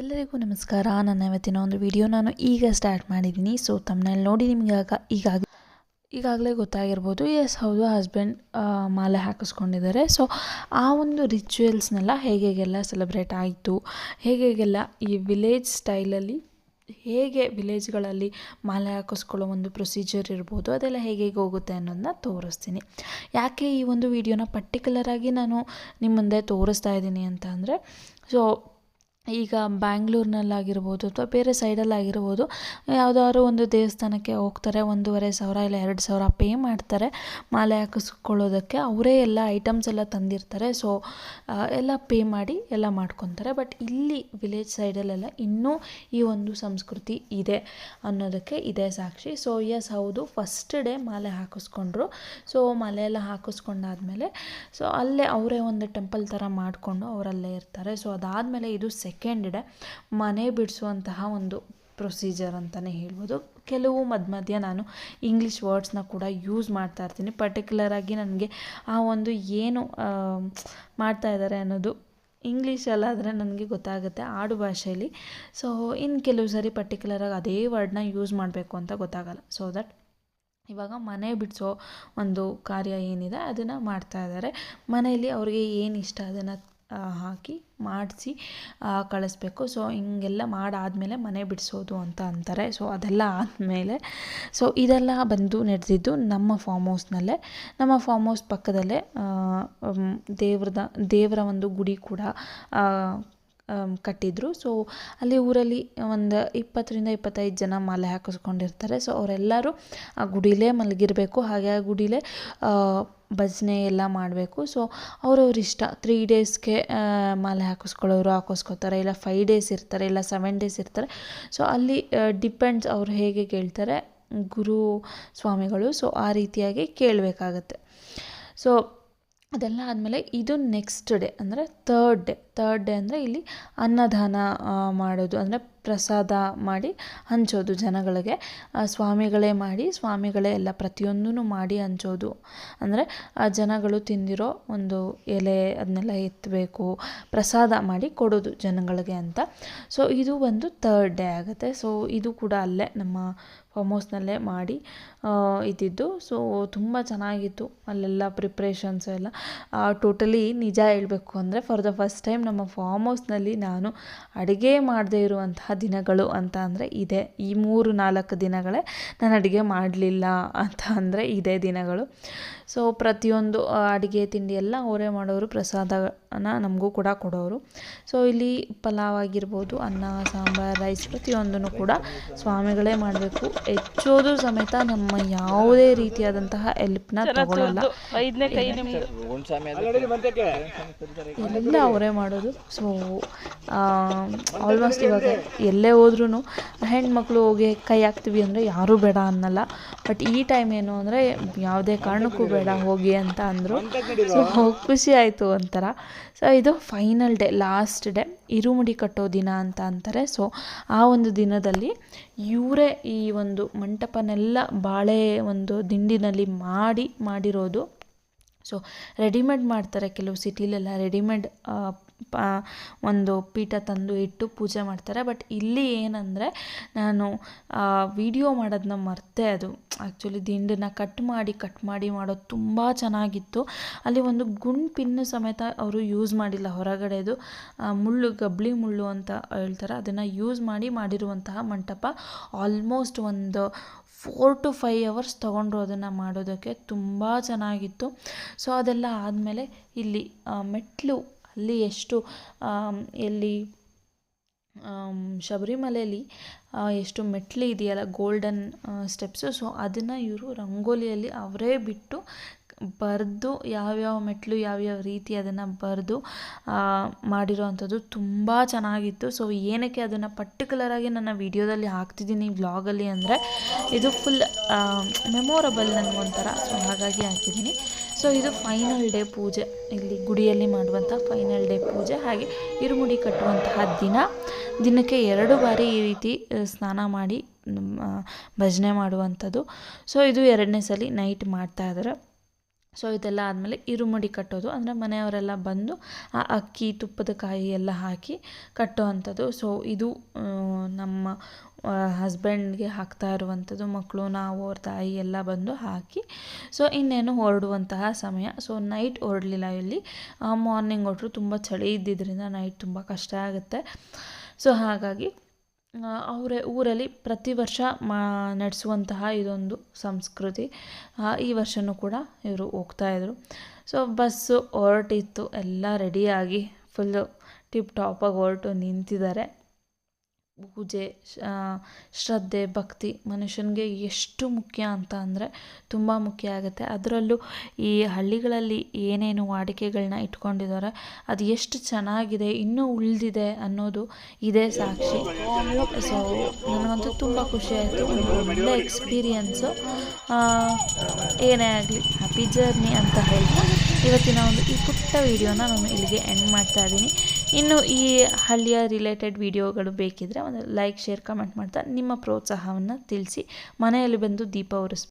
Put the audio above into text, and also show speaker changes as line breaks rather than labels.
ಎಲ್ಲರಿಗೂ ನಮಸ್ಕಾರ. ನನ್ನ ಇವತ್ತಿನ ಒಂದು ವಿಡಿಯೋ ನಾನು ಈಗ ಸ್ಟಾರ್ಟ್ ಮಾಡಿದ್ದೀನಿ. ಸೊ ತಮ್ಮನೇಲಿ ನೋಡಿ ನಿಮಗೆ ಆಗ ಈಗಾಗ ಈಗಾಗಲೇ ಗೊತ್ತಾಗಿರ್ಬೋದು. ಎಸ್ ಹೌದು ಹಸ್ಬೆಂಡ್ ಮಾಲೆ ಹಾಕಿಸ್ಕೊಂಡಿದ್ದಾರೆ. ಸೊ ಆ ಒಂದು ರಿಚುವಲ್ಸ್ನೆಲ್ಲ ಹೇಗೆಲ್ಲ ಸೆಲೆಬ್ರೇಟ್ ಆಯಿತು? ಹೇಗೆಲ್ಲ ಈ ವಿಲೇಜ್ ಸ್ಟೈಲಲ್ಲಿ ಹೇಗೆ ವಿಲೇಜ್ಗಳಲ್ಲಿ ಮಾಲೆ ಹಾಕಿಸ್ಕೊಳ್ಳೋ ಒಂದು ಪ್ರೊಸೀಜರ್ ಇರ್ಬೋದು, ಅದೆಲ್ಲ ಹೇಗೆ ಹೇಗೆ ಹೋಗುತ್ತೆ ಅನ್ನೋದನ್ನ ತೋರಿಸ್ತೀನಿ. ಯಾಕೆ ಈ ಒಂದು ವಿಡಿಯೋನ ಪರ್ಟಿಕ್ಯುಲರಾಗಿ ನಾನು ನಿಮ್ಮ ಮುಂದೆ ತೋರಿಸ್ತಾ ಇದ್ದೀನಿ ಅಂತ ಅಂದರೆ ಸೊ ಈಗ ಬ್ಯಾಂಗ್ಳೂರ್ನಲ್ಲಾಗಿರ್ಬೋದು ಅಥವಾ ಬೇರೆ ಸೈಡಲ್ಲಾಗಿರ್ಬೋದು, ಯಾವುದಾದ್ರು ಒಂದು ದೇವಸ್ಥಾನಕ್ಕೆ ಹೋಗ್ತಾರೆ, ಒಂದೂವರೆ ಸಾವಿರ ಇಲ್ಲ ಎರಡು ಸಾವಿರ ಪೇ ಮಾಡ್ತಾರೆ, ಮಾಲೆ ಹಾಕಿಸ್ಕೊಳ್ಳೋದಕ್ಕೆ ಅವರೇ ಎಲ್ಲ ಐಟಮ್ಸ್ ಎಲ್ಲ ತಂದಿರ್ತಾರೆ. ಸೊ ಎಲ್ಲ ಪೇ ಮಾಡಿ ಎಲ್ಲ ಮಾಡ್ಕೊತಾರೆ. ಬಟ್ ಇಲ್ಲಿ ವಿಲೇಜ್ ಸೈಡಲ್ಲೆಲ್ಲ ಇನ್ನೂ ಈ ಒಂದು ಸಂಸ್ಕೃತಿ ಇದೆ ಅನ್ನೋದಕ್ಕೆ ಇದೆ ಸಾಕ್ಷಿ. ಸೊ ಎಸ್ ಹೌದು ಫಸ್ಟ್ ಡೇ ಮಾಲೆ ಹಾಕಿಸ್ಕೊಂಡ್ರು. ಸೊ ಮಾಲೆ ಎಲ್ಲ ಹಾಕಿಸ್ಕೊಂಡಾದ್ಮೇಲೆ ಸೊ ಅಲ್ಲೇ ಅವರೇ ಒಂದು ಟೆಂಪಲ್ ಥರ ಮಾಡಿಕೊಂಡು ಅವರಲ್ಲೇ ಇರ್ತಾರೆ. ಸೊ ಅದಾದಮೇಲೆ ಇದು ಸೆಕೆಂಡ್ ಡೇ ಮನೆ ಬಿಡಿಸುವಂತಹ ಒಂದು ಪ್ರೊಸೀಜರ್ ಅಂತಲೇ ಹೇಳ್ಬೋದು. ಕೆಲವು ಮಧ್ಯ ಮಧ್ಯ ನಾನು ಇಂಗ್ಲೀಷ್ ವರ್ಡ್ಸ್ನ ಕೂಡ ಯೂಸ್ ಮಾಡ್ತಾ ಇರ್ತೀನಿ. ಪರ್ಟಿಕ್ಯುಲರಾಗಿ ನನಗೆ ಆ ಒಂದು ಏನು ಮಾಡ್ತಾ ಇದ್ದಾರೆ ಅನ್ನೋದು ಇಂಗ್ಲೀಷಲ್ಲಾದರೆ ನನಗೆ ಗೊತ್ತಾಗುತ್ತೆ ಆಡು ಭಾಷೆಯಲ್ಲಿ. ಸೊ ಇನ್ನು ಕೆಲವು ಸರಿ ಪರ್ಟಿಕ್ಯುಲರಾಗಿ ಅದೇ ವರ್ಡ್ನ ಯೂಸ್ ಮಾಡಬೇಕು ಅಂತ ಗೊತ್ತಾಗಲ್ಲ. ಸೊ ದಟ್ ಇವಾಗ ಮನೆ ಬಿಡಿಸೋ ಒಂದು ಕಾರ್ಯ ಏನಿದೆ, ಅದನ್ನು ಮಾಡ್ತಾ ಇದ್ದಾರೆ ಮನೆಯಲ್ಲಿ ಅವ್ರಿಗೆ ಏನು ಇಷ್ಟ, ಅದನ್ನು ಹಾಕಿ ಮಾಡಿಸಿ ಕಳಿಸ್ಬೇಕು. ಸೊ ಹಿಂಗೆಲ್ಲ ಮಾಡಾದಮೇಲೆ ಮನೆ ಬಿಡಿಸೋದು ಅಂತ ಅಂತಾರೆ. ಸೊ ಅದೆಲ್ಲ ಆದಮೇಲೆ ಸೊ ಇದೆಲ್ಲ ಬಂದು ನಡೆದಿದ್ದು ನಮ್ಮ ಫಾರ್ಮ್ ಹೌಸ್ನಲ್ಲೇ ನಮ್ಮ ಫಾರ್ಮ್ ಹೌಸ್ ಪಕ್ಕದಲ್ಲೇ ದೇವ್ರದ, ದೇವರ ಒಂದು ಗುಡಿ ಕೂಡ ಕಟ್ಟಿದ್ರು. ಸೊ ಅಲ್ಲಿ ಊರಲ್ಲಿ ಒಂದು ಇಪ್ಪತ್ತರಿಂದ ಇಪ್ಪತ್ತೈದು ಜನ ಮಾಲೆ ಹಾಕಿಸ್ಕೊಂಡಿರ್ತಾರೆ. ಸೊ ಅವರೆಲ್ಲರೂ ಆ ಗುಡಿಲೇ ಮಲಗಿರಬೇಕು. ಹಾಗೆ ಆ ಗುಡಿಲೇ ಭಜನೆ ಎಲ್ಲ ಮಾಡಬೇಕು. ಸೊ ಅವ್ರವ್ರ ಇಷ್ಟ. ತ್ರೀ ಡೇಸ್ಗೆ ಮಾಲೆ ಹಾಕಿಸ್ಕೊಳ್ಳೋರು ಹಾಕಿಸ್ಕೋತಾರೆ. ಇಲ್ಲ ಫೈವ್ ಡೇಸ್ ಇರ್ತಾರೆ. ಇಲ್ಲ ಸೆವೆನ್ ಡೇಸ್ ಇರ್ತಾರೆ. ಸೊ ಅಲ್ಲಿ ಡಿಪೆಂಡ್ಸ್ ಅವ್ರು ಹೇಗೆ ಕೇಳ್ತಾರೆ, ಗುರು ಸ್ವಾಮಿಗಳು. ಸೊ ಆ ರೀತಿಯಾಗಿ ಕೇಳಬೇಕಾಗತ್ತೆ. ಸೊ ಅದೆಲ್ಲ ಆದಮೇಲೆ ಇದು ನೆಕ್ಸ್ಟ್ ಡೇ ಅಂದರೆ ತರ್ಡ್ ಡೇ ತರ್ಡ್ ಡೇ ಅಂದರೆ ಇಲ್ಲಿ ಅನ್ನದಾನ ಮಾಡೋದು. ಅಂದರೆ ಪ್ರಸಾದ ಮಾಡಿ ಹಂಚೋದು ಜನಗಳಿಗೆ. ಸ್ವಾಮಿಗಳೇ ಮಾಡಿ, ಸ್ವಾಮಿಗಳೇ ಎಲ್ಲ ಪ್ರತಿಯೊಂದೂ ಮಾಡಿ ಹಂಚೋದು. ಅಂದರೆ ಆ ಜನಗಳು ತಿಂದಿರೋ ಒಂದು ಎಲೆ ಅದನ್ನೆಲ್ಲ ಎತ್ತಬೇಕು ಪ್ರಸಾದ ಮಾಡಿ ಕೊಡೋದು ಜನಗಳಿಗೆ ಅಂತ. ಸೊ ಇದು ಒಂದು ತರ್ಡ್ ಡೇ ಆಗುತ್ತೆ. ಸೊ ಇದು ಕೂಡ ಅಲ್ಲೇ ನಮ್ಮ ಫಾರ್ಮ್ ಹೌಸ್ನಲ್ಲೇ ಮಾಡಿ ಇದ್ದಿದ್ದು. ಸೊ ತುಂಬ ಚೆನ್ನಾಗಿತ್ತು ಅಲ್ಲೆಲ್ಲ ಪ್ರಿಪ್ರೇಷನ್ಸ್ ಎಲ್ಲ. ಟೋಟಲಿ ನಿಜ ಹೇಳಬೇಕು ಅಂದರೆ ಫಾರ್ ದ ಫಸ್ಟ್ ಟೈಮ್ ನಮ್ಮ ಫಾರ್ಮ್ ಹೌಸ್ನಲ್ಲಿ ನಾನು ಅಡುಗೆ ಮಾಡದೇ ಇರುವಂತಹ ದಿನಗಳು ಅಂತ ಅಂದರೆ ಇದೆ. ಈ ಮೂರು ನಾಲ್ಕು ದಿನಗಳೇ ನಾನು ಅಡುಗೆ ಮಾಡಲಿಲ್ಲ ಅಂತ ಅಂದರೆ ಇದೇ ದಿನಗಳು. ಸೊ ಪ್ರತಿಯೊಂದು ಅಡುಗೆ ತಿಂಡಿ ಎಲ್ಲ ಅವರೇ ಮಾಡೋರು ಪ್ರಸಾದನ ನಮಗೂ ಕೂಡ ಕೊಡೋರು. ಸೊ ಇಲ್ಲಿ ಪಲಾವ್ ಆಗಿರ್ಬೋದು ಅನ್ನ ಸಾಂಬಾರ್ ರೈಸ್ ಪ್ರತಿಯೊಂದನ್ನು ಕೂಡ ಸ್ವಾಮಿಗಳೇ ಮಾಡಬೇಕು. ಹೆಚ್ಚೋದು ಸಮೇತ ನಮ್ಮ ಯಾವುದೇ ರೀತಿಯಾದಂತಹ ಎಲ್ಪ್ನ ತಗೊಳ್ಳಲ್ಲ ಎಲ್ಲ ಅವರೇ ಮಾಡೋದು. ಸೊ ಆಲ್ಮೋಸ್ಟ್ ಇವಾಗ ಎಲ್ಲೇ ಹೋದ್ರೂ ಹೆಣ್ಮಕ್ಳು ಹೋಗಿ ಕೈ ಹಾಕ್ತೀವಿ ಅಂದರೆ ಯಾರೂ ಬೇಡ ಅನ್ನಲ್ಲ. ಬಟ್ ಈ ಟೈಮ್ ಏನು ಅಂದರೆ ಯಾವುದೇ ಕಾರಣಕ್ಕೂ ಬೇಡ ಹೋಗಿ ಅಂತ ಅಂದರು. ಸೊ ಖುಷಿ ಆಯಿತು ಒಂಥರ. ಸೊ, ಇದು ಫೈನಲ್ ಡೇ ಲಾಸ್ಟ್ ಡೇ ಇರುಮುಡಿ ಕಟ್ಟೋ ದಿನ ಅಂತ ಅಂತಾರೆ. ಸೊ ಆ ಒಂದು ದಿನದಲ್ಲಿ ಇವರೇ ಈ ಒಂದು ಮಂಟಪನೆಲ್ಲ ಬಾಳೆ ಒಂದು ದಿಂಡಿನಲ್ಲಿ ಮಾಡಿ, ಮಾಡಿರೋದು. ಸೊ ರೆಡಿಮೇಡ್ ಮಾಡ್ತಾರೆ ಕೆಲವು ಸಿಟಿಲೆಲ್ಲ ರೆಡಿಮೇಡ್ ಪ ಒಂದು ಪೀಠ ತಂದು ಇಟ್ಟು ಪೂಜೆ ಮಾಡ್ತಾರೆ. ಬಟ್ ಇಲ್ಲಿ ಏನಂದರೆ, ನಾನು ವಿಡಿಯೋ ಮಾಡೋದನ್ನ ಮರ್ತೆ ಅದು. ಆ್ಯಕ್ಚುಲಿ ದಿಂಡನ್ನ ಕಟ್ ಮಾಡಿ ಕಟ್ ಮಾಡಿ ಮಾಡೋದು ತುಂಬ ಚೆನ್ನಾಗಿತ್ತು. ಅಲ್ಲಿ ಒಂದು ಗುಂಡು ಪಿನ್ನು ಸಮೇತ ಅವರು ಯೂಸ್ ಮಾಡಿಲ್ಲ. ಹೊರಗಡೆದು ಮುಳ್ಳು, ಗಬ್ಳಿ ಮುಳ್ಳು ಅಂತ ಹೇಳ್ತಾರೆ. ಅದನ್ನು ಯೂಸ್ ಮಾಡಿ ಮಾಡಿರುವಂತಹ ಮಂಟಪ ಆಲ್ಮೋಸ್ಟ್ ಒಂದು ಫೋರ್ ಟು ಫೈವ್ ಅವರ್ಸ್ ತೊಗೊಂಡ್ರು ಅದನ್ನು ಮಾಡೋದಕ್ಕೆ. ತುಂಬ ಚೆನ್ನಾಗಿತ್ತು. ಸೊ ಅದೆಲ್ಲ ಆದಮೇಲೆ ಇಲ್ಲಿ ಮೆಟ್ಲು ಅಲ್ಲಿ ಎಷ್ಟು ಎಲ್ಲಿ ಶಬರಿಮಲೆಯಲ್ಲಿ ಎಷ್ಟು ಮೆಟ್ಲು ಇದೆಯಲ್ಲ ಗೋಲ್ಡನ್ ಸ್ಟೆಪ್ಸು ಸೊ ಅದನ್ನು ಇವರು ರಂಗೋಲಿಯಲ್ಲಿ ಅವರೇ ಬಿಟ್ಟು ಬರೆದು ಯಾವ್ಯಾವ ಮೆಟ್ಲು ಯಾವ್ಯಾವ ರೀತಿ ಅದನ್ನು ಬರೆದು ಮಾಡಿರೋ ಅಂಥದ್ದು ತುಂಬ ಚೆನ್ನಾಗಿತ್ತು. ಸೊ ಏನಕ್ಕೆ ಅದನ್ನು ಪರ್ಟಿಕ್ಯುಲರಾಗಿ ನನ್ನ ವಿಡಿಯೋದಲ್ಲಿ ಹಾಕ್ತಿದ್ದೀನಿ ವ್ಲಾಗಲ್ಲಿ ಅಂದರೆ, ಇದು ಫುಲ್ ಮೆಮೊರಬಲ್ ನನಗೊಂಥರ ಸೊ ಹಾಗಾಗಿ ಹಾಕಿದ್ದೀನಿ. ಸೊ ಇದು ಫೈನಲ್ ಡೇ ಪೂಜೆ. ಇಲ್ಲಿ ಗುಡಿಯಲ್ಲಿ ಮಾಡುವಂಥ ಫೈನಲ್ ಡೇ ಪೂಜೆ. ಹಾಗೆ ಇರುಮುಡಿ ಕಟ್ಟುವಂತಹ ದಿನ. ದಿನಕ್ಕೆ ಎರಡು ಬಾರಿ ಈ ರೀತಿ ಸ್ನಾನ ಮಾಡಿ ಭಜನೆ ಮಾಡುವಂಥದ್ದು. ಸೊ ಇದು ಎರಡನೇ ಸಲ ನೈಟ್ ಮಾಡ್ತಾ ಇದ್ದಾರೆ ಸೊ ಇದೆಲ್ಲ ಆದಮೇಲೆ ಇರುಮುಡಿ ಕಟ್ಟೋದು. ಅಂದರೆ ಮನೆಯವರೆಲ್ಲ ಬಂದು ಆ ಅಕ್ಕಿ, ತುಪ್ಪದ ಕಾಯಿ ಎಲ್ಲ ಹಾಕಿ ಕಟ್ಟೋ ಅಂಥದ್ದು ಸೊ ಇದು ನಮ್ಮ ಹಸ್ಬೆಂಡ್ಗೆ ಹಾಕ್ತಾ ಇರುವಂಥದ್ದು, ಮಕ್ಕಳು, ನಾವು, ಅವ್ರ ತಾಯಿ ಎಲ್ಲ ಬಂದು ಹಾಕಿ ಸೊ ಇನ್ನೇನು ಹೊರಡುವಂತಹ ಸಮಯ. ಸೊ ನೈಟ್ ಹೊರಡಲಿಲ್ಲ ಇಲ್ಲಿ. ಮಾರ್ನಿಂಗ್ ಹೊರಟರು ತುಂಬ ಚಳಿ ಇದ್ದಿದ್ದರಿಂದ ನೈಟ್ ತುಂಬ ಕಷ್ಟ ಆಗುತ್ತೆ. ಸೊ ಹಾಗಾಗಿ ಅವರೇ, ಊರಲ್ಲಿ ಪ್ರತಿ ವರ್ಷ ಮಾ, ನಡೆಸುವಂತಹ ಇದೊಂದು ಸಂಸ್ಕೃತಿ. ಈ ವರ್ಷವೂ ಕೂಡ ಇವರು ಹೋಗ್ತಾಯಿದ್ರು ಸೊ ಬಸ್ಸು ಹೊರಟಿತ್ತು, ಎಲ್ಲ ರೆಡಿಯಾಗಿ ಫುಲ್ಲು ಟಿಪ್ ಟಾಪಾಗಿ ಹೊರಟು ನಿಂತಿದ್ದಾರೆ. ಪೂಜೆ ಶ್ರದ್ಧೆ, ಭಕ್ತಿ ಮನುಷ್ಯನಿಗೆ ಎಷ್ಟು ಮುಖ್ಯ ಅಂತ ಅಂದರೆ ತುಂಬ ಮುಖ್ಯ ಆಗುತ್ತೆ. ಅದರಲ್ಲೂ ಈ ಹಳ್ಳಿಗಳಲ್ಲಿ ಏನೇನು ವಾಡಿಕೆಗಳನ್ನ ಇಟ್ಕೊಂಡಿದ್ದಾರೆ ಅದು ಎಷ್ಟು ಚೆನ್ನಾಗಿದೆ, ಇನ್ನೂ ಉಳಿದಿದೆ ಅನ್ನೋದು ಇದೇ ಸಾಕ್ಷಿ. ಸೊ ನನಗಂತೂ ತುಂಬ ಖುಷಿ ಆಯಿತು ಒಳ್ಳೆ ಎಕ್ಸ್ಪೀರಿಯನ್ಸು ಏನೇ ಆಗಲಿ ಹ್ಯಾಪಿ ಜರ್ನಿ ಅಂತ ಹೇಳ್ತಾ ಇವತ್ತಿನ ಒಂದು ಈ ಪುಟ್ಟ ವಿಡಿಯೋನ ನಾನು ಇಲ್ಲಿಗೆ ಎಂಡ್ ಮಾಡ್ತಾ ಇದ್ದೀನಿ. ಇನ್ನು ಈ ಹಳ್ಳಿಯ ರಿಲೇಟೆಡ್ ವಿಡಿಯೋಗಳು ಬೇಕಿದ್ದರೆ ಒಂದು ಲೈಕ್ ಶೇರ್ ಕಮೆಂಟ್ ಮಾಡ್ತಾ ನಿಮ್ಮ ಪ್ರೋತ್ಸಾಹವನ್ನು ತಿಳಿಸಿ. ಮನೆಯಲ್ಲಿ ಬಂದು ದೀಪ ಉರಿಸ್